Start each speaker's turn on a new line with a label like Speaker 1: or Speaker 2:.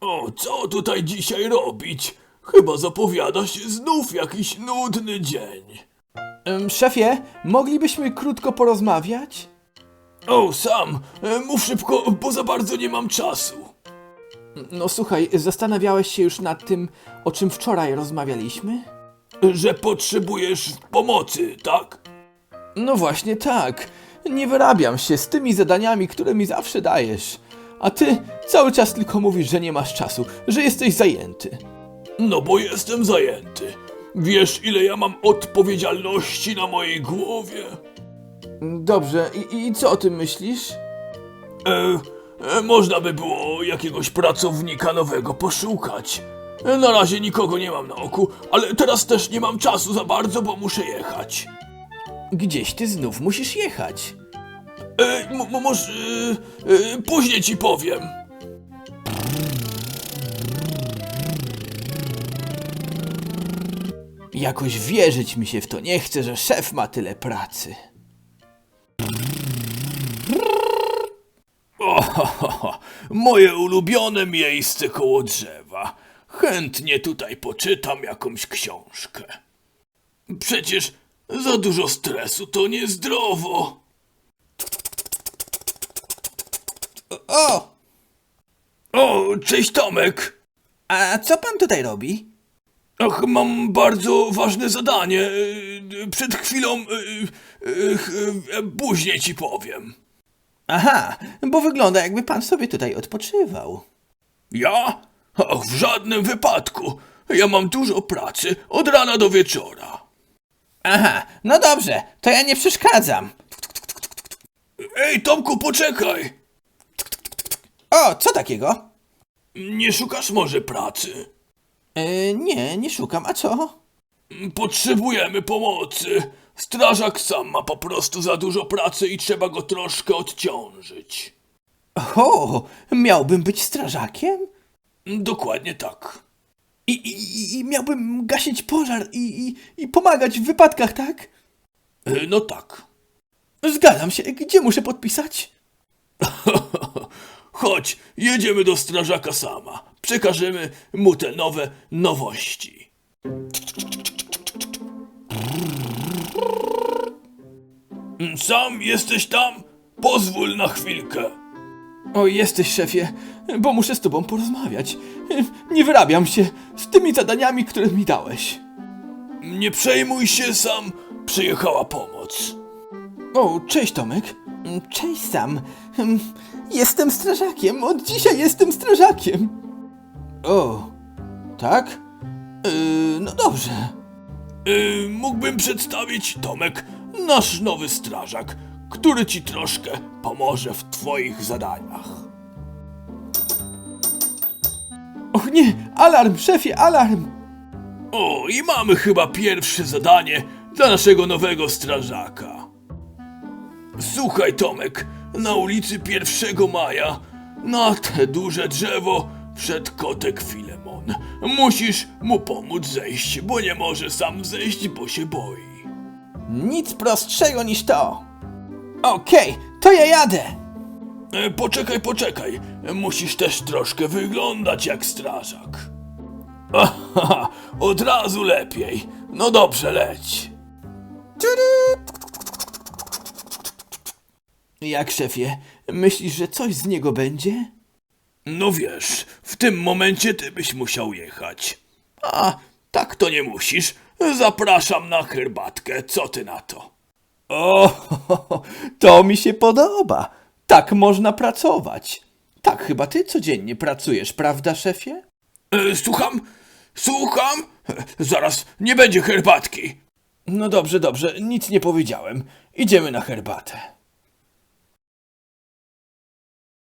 Speaker 1: O, co tutaj dzisiaj robić? Chyba zapowiada się znów jakiś nudny dzień.
Speaker 2: Em, Szefie, moglibyśmy krótko porozmawiać?
Speaker 1: O, sam, e, mów szybko, bo za bardzo nie mam czasu.
Speaker 2: No słuchaj, zastanawiałeś się już nad tym, o czym wczoraj rozmawialiśmy?
Speaker 1: Że potrzebujesz pomocy, tak?
Speaker 2: No właśnie tak. Nie wyrabiam się z tymi zadaniami, które mi zawsze dajesz. A ty cały czas tylko mówisz, że nie masz czasu, że jesteś zajęty.
Speaker 1: No bo jestem zajęty. Wiesz, ile ja mam odpowiedzialności na mojej głowie?
Speaker 2: Dobrze, i, i co o tym myślisz?
Speaker 1: E, e, można by było jakiegoś pracownika nowego poszukać. E, Na razie nikogo nie mam na oku, ale teraz też nie mam czasu za bardzo, bo muszę jechać.
Speaker 2: Gdzieś ty znów musisz jechać.
Speaker 1: E, może e, e, później ci powiem.
Speaker 2: Jakoś wierzyć mi się w to nie chce, że szef ma tyle pracy.
Speaker 1: O, ho, ho, ho, moje ulubione miejsce koło drzewa. Chętnie tutaj poczytam jakąś książkę. Przecież za dużo stresu to niezdrowo.
Speaker 2: O!
Speaker 1: O, cześć Tomek.
Speaker 2: A co pan tutaj robi?
Speaker 1: Ach, mam bardzo ważne zadanie. E, Przed chwilą. e, e, e, Później ci powiem.
Speaker 2: Aha, bo wygląda jakby pan sobie tutaj odpoczywał.
Speaker 1: Ja? Ach, w żadnym wypadku. Ja mam dużo pracy od rana do wieczora.
Speaker 2: Aha, no dobrze, to ja nie przeszkadzam.
Speaker 1: Ej, Tomku, poczekaj!
Speaker 2: O, co takiego?
Speaker 1: Nie szukasz może pracy?
Speaker 2: E, nie, nie szukam, a co?
Speaker 1: Potrzebujemy pomocy. Strażak sam ma po prostu za dużo pracy i trzeba go troszkę odciążyć.
Speaker 2: O, miałbym być strażakiem?
Speaker 1: Dokładnie tak.
Speaker 2: I, i, i miałbym gasić pożar i, i, i pomagać w wypadkach, tak?
Speaker 1: E, No tak.
Speaker 2: Zgadzam się, gdzie muszę podpisać?
Speaker 1: Chodź, jedziemy do strażaka sama. Przekażemy mu te nowe nowości. Sam jesteś tam? Pozwól na chwilkę.
Speaker 2: O, jesteś szefie, bo muszę z tobą porozmawiać. Nie wyrabiam się z tymi zadaniami, które mi dałeś.
Speaker 1: Nie przejmuj się sam, przyjechała pomoc.
Speaker 2: O, cześć Tomek. Cześć Sam. Hm, Jestem strażakiem, od dzisiaj jestem strażakiem. O, tak? Yy, no dobrze.
Speaker 1: Yy, mógłbym przedstawić Tomek, nasz nowy strażak, który ci troszkę pomoże w twoich zadaniach.
Speaker 2: Och nie, alarm, szefie, alarm!
Speaker 1: O, i mamy chyba pierwsze zadanie dla naszego nowego strażaka. Słuchaj, Tomek, na ulicy 1 maja, na te duże drzewo, przed kotek Filemon. Musisz mu pomóc zejść, bo nie może sam zejść, bo się boi.
Speaker 2: Nic prostszego niż to. Okej, to ja jadę.
Speaker 1: E, Poczekaj, poczekaj. Musisz też troszkę wyglądać jak strażak. Aha, od razu lepiej. No dobrze, leć.
Speaker 2: Jak szefie, myślisz, że coś z niego będzie?
Speaker 1: No wiesz, w tym momencie ty byś musiał jechać. A, tak to nie musisz. Zapraszam na herbatkę, co ty na to?
Speaker 2: O, to mi się podoba. Tak można pracować. Tak chyba ty codziennie pracujesz, prawda, szefie?
Speaker 1: E, słucham? Słucham? E, Zaraz, nie będzie herbatki.
Speaker 2: No dobrze, dobrze, nic nie powiedziałem. Idziemy na herbatę.